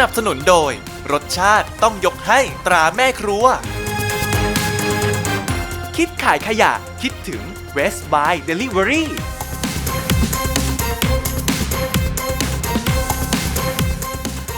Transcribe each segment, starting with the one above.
นับสนุนโดย รสชาติต้องยกให้ตราแม่ครัว คิดขายขยะคิดถึง West by Delivery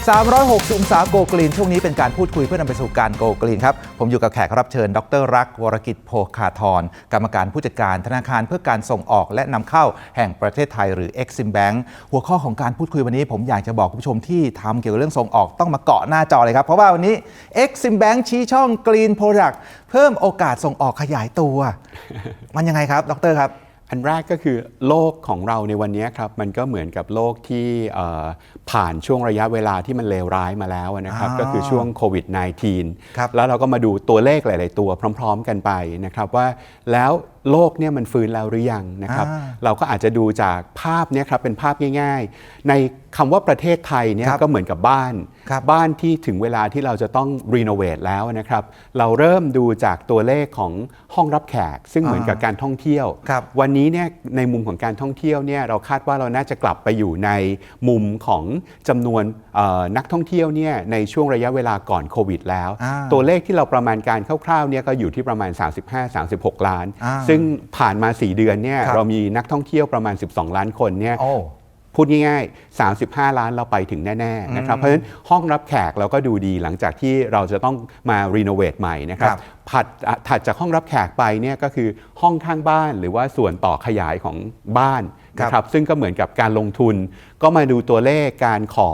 360องศาโกกลีน ช่วงนี้เป็นการพูดคุยเพื่อนำไปสู่การโกกลีนครับ ผมอยู่กับแขกรับเชิญ ดรรักษ์วรกิจโพคาทรกรรมการผู้จัดการธนาคารเพื่อการส่งออกและนำเข้าแห่งประเทศไทยหรือ Exim Bank หัวข้อของการพูดคุยวันนี้ผมอยากจะบอกคุณผู้ชมที่ทำเกี่ยวกับเรื่องส่งออกต้องมาเกาะหน้าจอเลยครับ เพราะว่าวันนี้ Exim Bank ชี้ช่อง Green Product เพิ่มโอกาสส่งออกขยายตัว มันยังไงครับ ดรครับ อันแรกก็คือโลกของเราในวันนี้ครับมันก็เหมือนกับโลกที่เอ่อผ่านช่วงระยะเวลาที่มันเลวร้ายมาแล้วนะครับอ่าก็คือช่วงโควิดครับ -19 แล้วเราก็มาดูตัวเลขหลาย ๆ ตัวพร้อม ๆ กันไปนะครับว่าแล้ว โลกเนี่ยมันฟื้นแล้วหรือยังนะครับอ่าเราก็อาจจะดูจากภาพเนี้ครับเป็นภาพง่าย ๆ ในคำว่าประเทศไทยเนี่ยครับก็เหมือนกับบ้านครับบ้านที่ถึงเวลาที่เราจะต้องรีโนเวทแล้วนะครับ เราเริ่มดูจากตัวเลขของห้องรับแขก ซึ่งเหมือนกับการท่องเที่ยวครับวันนี้เนี่ยในมุมของการท่องเที่ยวเนี่ยเราคาดว่าเราน่าจะกลับไปอยู่ในมุมของจำนวนเอ่อนักท่องเที่ยวเนี่ยในช่วงระยะเวลาก่อนโควิดแล้วอ่าตัวเลขที่เราประมาณการคร่าวๆเนี่ยก็อยู่ที่ประมาณ 35-36 ล้านอ่าซึ่งผ่านมา 4 เดือนเนี่ยครับเรามีนักท่องเที่ยวประมาณ 12 ล้านคนเนี่ยโอ้พูดง่ายๆ 35 ล้านเราไปถึงแน่ๆนะครับเพราะฉะนั้นห้องรับแขกเราก็ดูดีหลังจากที่เราจะต้องมารีโนเวทใหม่นะครับครับ ผัดอะถัดจากห้องรับแขกไปเนี่ยก็คือห้องข้างบ้านหรือว่าส่วนต่อขยายของบ้านครับ นะครับซึ่งก็เหมือนกับการลงทุน ก็มาดูตัวเลขการขอ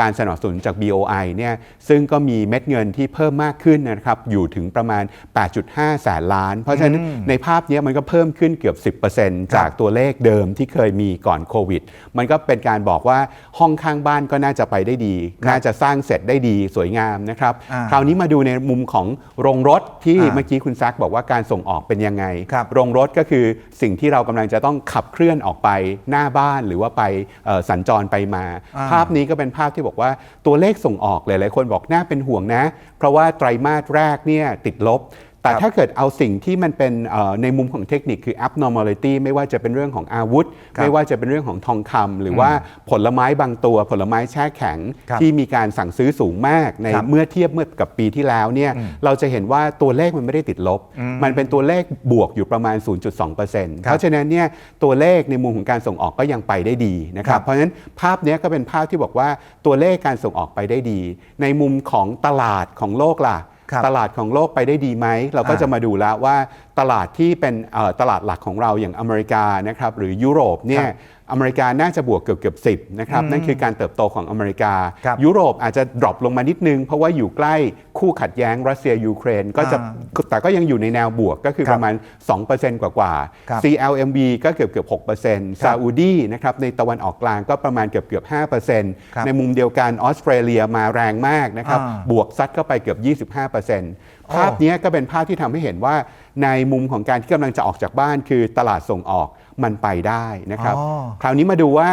การสนับสนุนจาก BOI เนี่ยซึ่งก็มีเม็ดเงินที่เพิ่มมากขึ้นนะครับอยู่ถึงประมาณ 8.5 แสนล้าน เพราะฉะนั้นในภาพเนี้ยมันก็เพิ่มขึ้นเกือบ 10%จากตัวเลขเดิมที่เคยมีก่อนโควิด มันก็เป็นการบอกว่าห้องข้างบ้านก็น่าจะไปได้ดีครับน่าจะสร้างเสร็จได้ดีสวยงามนะครับอ่าคราวนี้มาดูในมุมของโรงรถที่อ่าเมื่อกี้คุณแซกบอกว่าการส่งออกเป็นยังไงครับโรงรถก็คือสิ่งที่เรากำลังจะต้องขับเคลื่อนออกไปหน้าบ้านหรือว่าไปเอ่อสัญจรไปมาอ่าภาพนี้ก็เป็นภาพที่บอกว่าตัวเลขส่งออกหลายๆคนบอกน่าเป็นห่วงนะ เพราะว่าไตรมาสแรกเนี่ยติดลบ แต่ครับถ้าเกิดเอาสิ่งที่มันเป็นเอ่อในมุมของเทคนิคคือ abnormality ไม่ว่าจะเป็นเรื่องของอาวุธครับไม่ว่าจะเป็นเรื่องของทองคำหรือว่าผลไม้บางตัว ผลไม้แช่แข็งครับที่มีการสั่งซื้อสูงมากในครับเมื่อเทียบเมื่อกับปีที่แล้วเนี่ยเราจะเห็นว่าตัวเลขมันไม่ได้ติดลบ มันเป็นตัวเลขบวกอยู่ประมาณ 0.2%เพราะฉะนั้นเนี่ยตัวเลขในมุมของการส่งออกก็ยังไปได้ดีนะคครัรับบเพราะฉะนั้นภาพเนี้ยก็เป็นภาพที่บอกว่าตัวเลขการส่งออกไปได้ดี ในมุมของตลาดของโลกล่ะครับ ตลาดของโลกไปได้ดีไหม เราก็อ่าจะมาดูแล้วว่าตลาดที่เป็นเอ่อตลาดหลักของเราอย่างอเมริกานะครับหรือยุโรปเนี่ยอเมริกาน่าจะบวกเกือบเกือบสินะครับนั่นคือการเติบโตของอเมริกาครับยุโรปอาจจะดรอปลงมานิดนึง เพราะว่าอยู่ใกล้คู่ขัดแย้งรัสเซียยูเครน ก็จะอ่แต่ก็ยังอยู่ในแนวบวกก็คือครับประมาณ 2%กว่ากว่าๆครับ CLMV ก็เกือบเกือบ6%ซาอุดีนะครับในตะวันออกกลางก็ประมาณเกือบเกือบครับ5%ในมุมเดียวกันออสเตรเลียมาแรงมากนะครับอ่าบวกซัดเข้าไปเกือบ 25%ภาพเนี้ยก็เป็นภาพที่ทำให้เห็นว่าในมุมของการที่กำลังจะออกจากบ้านคือตลาดส่งออกมันไปได้นะครับอ๋อคราวนี้มาดูว่า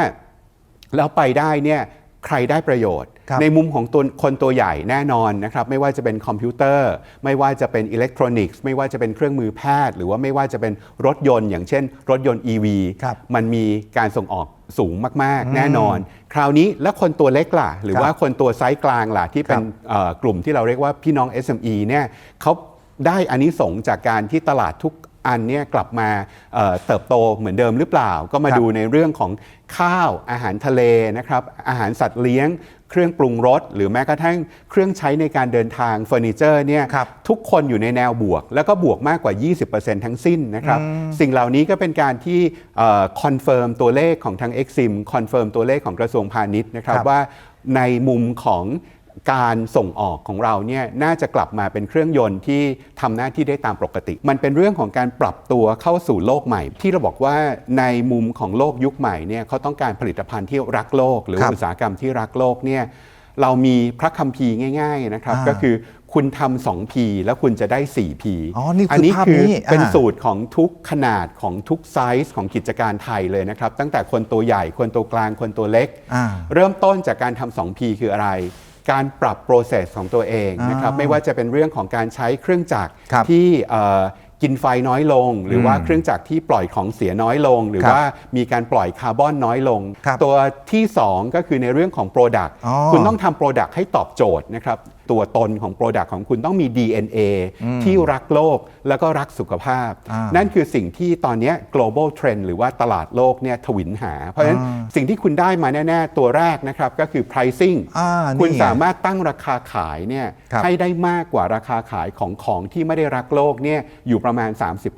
แล้วไปได้เนี่ยใครได้ประโยชน์ครับในมุมของตัวคนตัวใหญ่แน่นอนนะครับ ไม่ว่าจะเป็นคอมพิวเตอร์ ไม่ว่าจะเป็นอิเล็กทรอนิกส์ไม่ว่าจะเป็นเครื่องมือแพทย์ หรือว่าไม่ว่าจะเป็นรถยนต์อย่างเช่น รถยนต์ EV ครับมันมีการส่งออกสูงมาก ๆ แน่นอน คราวนี้แล้วคนตัวเล็กล่ะ หรือครับว่าคนตัวไซส์กลางล่ะ ที่เป็นครับเอ่อกลุ่มที่เราเรียกว่าพี่น้อง SME เนี่ยเขา ได้อานิสงส์จากการที่ตลาดทุกอันเนี่ยกลับมาเอ่อเติบโตเหมือนเดิมหรือเปล่า ก็มาครับดูในเรื่องของข้าวอาหารทะเลนะครับอาหารสัตว์เลี้ยง เครื่องปรุงรสหรือแม้กระทั่งเครื่องใช้ในการเดินทางเฟอร์นิเจอร์เนี่ยครับทุกคนอยู่ในแนวบวก แล้วก็บวกมากกว่า 20%ทั้งสิ้นนะครับสิ่งเหล่านี้ก็เป็นการที่คอนเฟิร์มตัวเลขของทาง Exim คอนเฟิร์มตัวเลขของกระทรวงพาณิชย์นะครับครับว่าในมุมของ การส่งออกของเราเนี่ยน่าจะกลับมาเป็นเครื่องยนต์ที่ทำหน้าที่ได้ตามปกติ มันเป็นเรื่องของการปรับตัวเข้าสู่โลกใหม่ ที่เราบอกว่าในมุมของโลกยุคใหม่เนี่ยเขาต้องการผลิตภัณฑ์ที่รักโลก หรือครับอุตสาหกรรมที่รักโลกเนี่ยเรามีพระคัมภีร์ง่าย ๆนะครับอ่าก็คือคุณทำสอง P แล้วคุณจะได้ 4P อ๋อนี่คือภาพนี้เป็นอ่าสูตรของทุกขนาดของทุกไซส์ของกิจการไทยเลยนะครับ ตั้งแต่คนตัวใหญ่คนตัวกลางคนตัวเล็กอ่าเริ่มต้นจากการทำ 2P คืออะไร การปรับ process ของตัวเองนะครับอ่าไม่ว่าจะเป็นเรื่องของการใช้เครื่องจักรครับที่เอ่อกินไฟน้อยลง หรือว่าเครื่องจักรที่ปล่อยของเสียน้อยลง หรือครับว่ามีการปล่อยคาร์บอนน้อยลง ครับตัวที่ 2 ก็คือในเรื่องของ Product อ๋อ คุณต้องทำ Product ให้ตอบโจทย์นะครับ ตัวตนของ Product ของคุณต้องมี DNA ที่รักโลกแล้วก็รักสุขภาพอ่านั่นั่นคือสิ่งที่ตอนเนี้ย global trend หรือว่าตลาดโลกเนี่ยทวินหา เพราะฉะนั้นอ่าสิ่งที่คุณได้มาแน่ ๆ ตัวแรกนะครับก็คือ pricing อ่านี่คุณไงสามารถตั้งราคาขายเนี่ยครับให้ได้มากกว่าราคาขายของของที่ไม่ได้รักโลกเนี่ยอยู่ประมาณ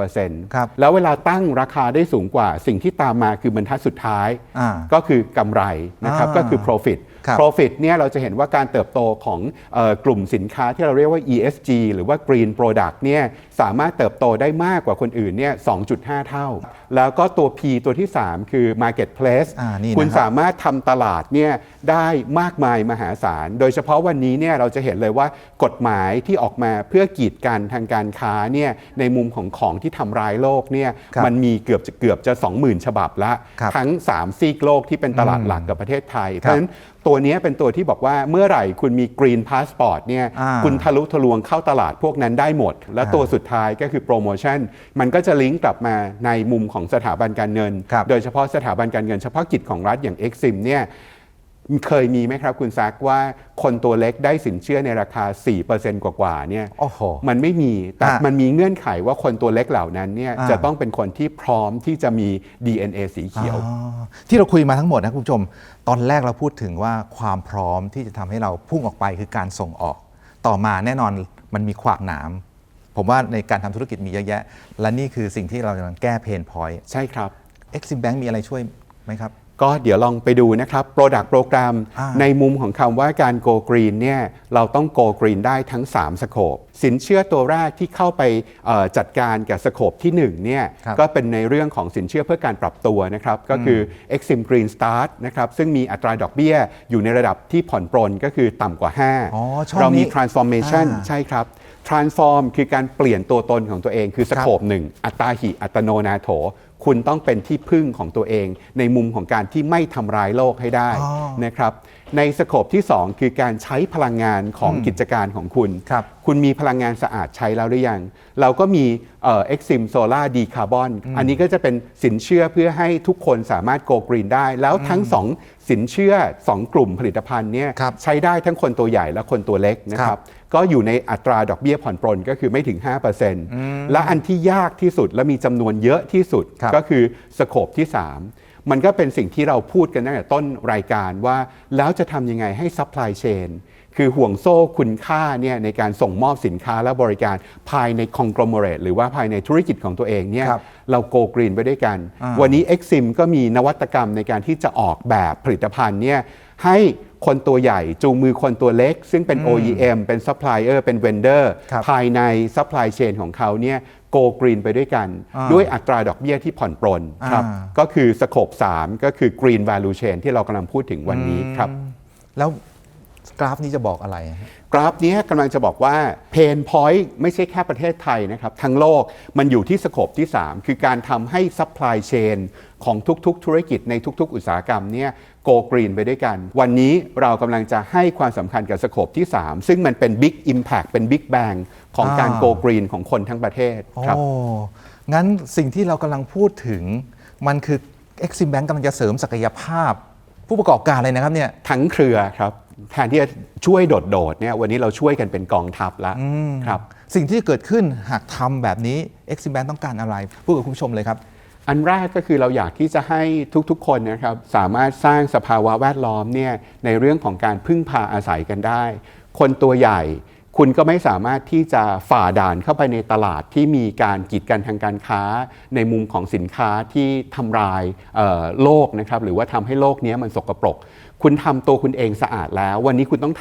30%ครับแล้วเวลาตั้งราคาได้สูงกว่าสิ่งที่ตามมาคือบรรทัดสุดท้ายอ่าก็คือกำไรนะครับอ่าก็คือ profit ครับ profit เนี่ยเราจะเห็นว่าการเติบโตของเออกลุ่มสินค้าที่เราเรียกว่า ESG หรือว่า Green Product เนี่ยสามารถเติบโตได้มากกว่าคนอื่นเนี่ย 2.5 เท่า แล้วก็ตัว P ตัวที่ 3 คือ Marketplace อ่านี่นะครับคุณสามารถทำตลาดเนี่ยได้มากมายมหาศาล โดยเฉพาะวันนี้เนี่ยเราจะเห็นเลยว่ากฎหมายที่ออกมาเพื่อกีดกันทางการค้าเนี่ยในมุมของของที่ทำร้ายโลกเนี่ยครับมันมีเกือบจะเกือบจะ 20,000 ฉบับละครับทั้ง 3 ซีกโลกที่เป็นตลาดหลักกับประเทศไทย เพครับราะฉะนั้นตัวเนี้ยเป็นตัวที่บอกว่าเมื่อไหร่คุณมี Green Passport เนี่ยอ่าคุณทะลุทะลวงเข้าตลาดพวกนั้นได้หมด และอ่าตัวสุดท้ายก็คือโปรโมชั่น มันก็จะลิงก์กลับมาในมุมของสถาบันการเงินครับโดยเฉพาะสถาบันการเงินเฉพาะกิจของรัฐอย่าง Exim เนี่ยเคยมีไหมครับคุณซักว่า คนตัวเล็กได้สินเชื่อในราคา 4%กว่าๆเนี่ยโอ้โห มันไม่มีแต่อะมันมีเงื่อนไขว่าคนตัวเล็กเหล่านั้นเนี่ยอ่า จะต้องเป็นคนที่พร้อมที่จะมี DNA สีเขียว อ๋อที่เราคุยมาทั้งหมดนะคุณผู้ชม ตอนแรกเราพูดถึงว่าความพร้อมที่จะทำให้เราพุ่งออกไปคือการส่งออก ต่อมาแน่นอนมันมีขวากหนาม ผมว่าในการทำธุรกิจมีเยอะแยะ และนี่คือสิ่งที่เรากำลังแก้เพนพอยต์ ใช่ครับ Exim Bank มีอะไรช่วยไหมครับ ก็เดี๋ยวลองไปดูนะครับ Product Program อ่าในมุมของคำว่าการ Go Green เนี่ยเราต้อง Go Green ได้ทั้ง 3 สโคปสินเชื่อตัวแรกที่เข้าไปเอ่อจัดการกับสโคปที่1เนี่ยครับก็เป็นในเรื่องของสินเชื่อเพื่อการปรับตัวนะครับ ก็คือ Exim Green Start นะครับซึ่งมีอัตราดอกเบี้ยอยู่ในระดับที่ผ่อนปรนก็คือต่ำกว่าอ๋อ5ช่องเรามีนี้ Transformation อ่าใช่ครับ transform คือการเปลี่ยนตัวตนของตัวเองคือสโคปหนึ่งอัตตาหิอัตโนนาโถ คุณต้องเป็นที่พึ่งของตัวเอง ในมุมของการที่ไม่ทำร้ายโลกให้ได้อ๋อนะครับในสโคปที่ 2 คือการใช้พลังงานของกิจการของคุณครับคุณมีพลังงานสะอาดใช้แล้วหรือยัง เราก็มีเอ่อ Exim Solar Decarbon อันนี้ก็จะเป็นสินเชื่อเพื่อให้ทุกคนสามารถ Go Green ได้ แล้วทั้งสองสินเชื่อ 2 กลุ่มผลิตภัณฑ์เนี่ยครับใช้ได้ทั้งคนตัวใหญ่และคนตัวเล็กนะคครัรับบ ก็อยู่ในอัตราดอกเบี้ยผ่อนปรนก็คือไม่ถึง 5%และอันที่ยากที่สุดและมีจำนวนเยอะที่สุดครับก็คือสโคปที่ 3 มันก็เป็นสิ่งที่เราพูดกันตั้งแต่ต้นรายการว่า แล้วจะทำยังไงให้ซัพพลายเชนคือห่วงโซ่คุณค่าเนี่ยในการส่งมอบสินค้าและบริการภายในคอง g l o m e r a t e หรือว่าภายในธุรกิจของตัวเองเนี่ยครับเราโกกรีนไปด้วยกันอ่าวันนี้ Exim ก็มีนวัตกรรมในการที่จะออกแบบผลิตภัณฑ์เนี่ยให้ คนตัวใหญ่จูงมือคนตัวเล็ก ซึ่งเป็น OEM เป็น Supplier เป็น Vendor ครับภายใน Supply Chain ของเขาเนี่ยโกกรีนไปด้วยกันอ่าด้วยอัตราดอกเบี้ยที่ผ่อนปรนครับอ่าก็คือสโคป3 ก็คือ Green Value Chain ที่เรากำลังพูดถึงวันนี้ครับ แล้ว กราฟนี้จะบอกอะไรฮะกราฟเนี้ยกำลังจะบอกว่าเพนพอยต์ไม่ใช่แค่ประเทศไทยนะครับทั้งโลกมันอยู่ที่สโคปที่ 3 คือการทำให้ซัพพลายเชนของทุกๆ ธุรกิจในทุกๆ อุตสาหกรรมเนี่ยโกกรีนไปด้วยกัน วันนี้เรากำลังจะให้ความสำคัญกับสโคปที่ 3 ซึ่งมันเป็นบิ๊กอิมแพ t เป็นบิ๊กแบงของการอ่าโกกรีนของคนทั้งประเทศครับโอ้งั้นสิ่งที่เรากำลังพูดถึงมันคือ Exim Bank กำลังจะเสริมศักยภาพ ผู้ประกอบการเลยนะครับเนี่ยทั้งเครือครับ แทนที่จะช่วยโดดๆเนี่ยวันนี้เราช่วยกันเป็นกองทัพแล้วครับ สิ่งที่จะเกิดขึ้นหากทำแบบนี้ Exim Bank ต้องการอะไร พูดกับคุณผู้ชมเลยครับ อันแรกก็คือเราอยากที่จะให้ทุกๆคนนะครับ สามารถสร้างสภาวะแวดล้อมเนี่ยในเรื่องของการพึ่งพาอาศัยกันได้ คนตัวใหญ่คุณก็ไม่สามารถที่จะฝ่าด่านเข้าไปในตลาดที่มีการกีดกันทางการค้า ในมุมของสินค้าที่ทำลายเอ่อโลกนะครับหรือว่าทำให้โลกเนี้ยมันสกปรก คุณทำตัวคุณเองสะอาดแล้ว วันนี้คุณต้อง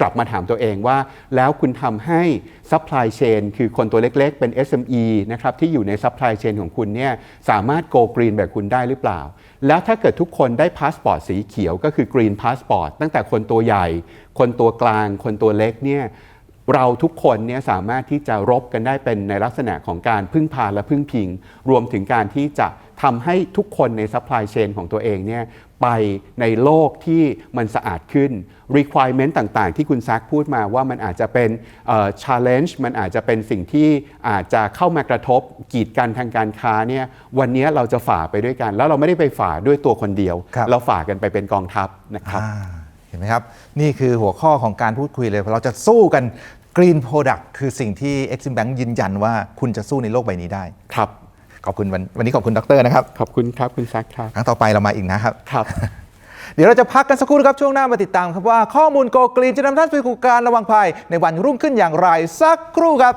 กลับมาถามตัวเองว่า แล้วคุณทำให้ซัพพลายเชนคือคนตัวเล็กๆ เป็น SME นะครับที่อยู่ในซัพพลายเชนของคุณเนี่ยสามารถโกกรีนแบบคุณได้หรือเปล่า แล้วถ้าเกิดทุกคนได้พาสปอร์ตสีเขียวก็คือกรีนพาสปอร์ตตั้งแต่คนตัวใหญ่ คนตัวกลาง คนตัวเล็กเนี่ยเราทุกคนเนี่ยสามารถที่จะรบกันได้เป็นในลักษณะของการพึ่งพาและพึ่งพิง รวมถึงการที่จะทำให้ทุกคนในซัพพลายเชนของตัวเองเนี่ย ไปไปในโลกที่มันสะอาดขึ้น requirement ต่างๆ ที่คุณแซคพูดมาว่ามันอาจจะเป็นเอ่อ challenge มันอาจจะเป็นสิ่งที่อาจจะเข้ามากระทบกีดกันทางการค้าเนี่ยวันนี้เราจะฝ่าไปด้วยกัน แล้วเราไม่ได้ไปฝ่าด้วยตัวคนเดียวครับเราฝ่ากันไปเป็นกองทัพนะครับอ่าเห็นไหมครับ นี่คือหัวข้อของการพูดคุยเลยเราจะสู้กัน Green Product คือสิ่งที่ Exim Bank ยืนยันว่าคุณจะสู้ในโลกใบนี้ได้ครับ ขอบคุณวันวันนี้ขอบคุณดรนะครับ ขอบคุณครับคุณแซคครับ ครั้งต่อไปเรามาอีกนะครับครับ เดี๋ยวเราจะพักกันสักครู่นะครับช่วงหน้ามาติดตามครับว่าข้อมูลโกกรีนจะนำท่านไปสู่การระวังภัยในวันรุ่งขึ้นอย่างไรสักครู่ครับ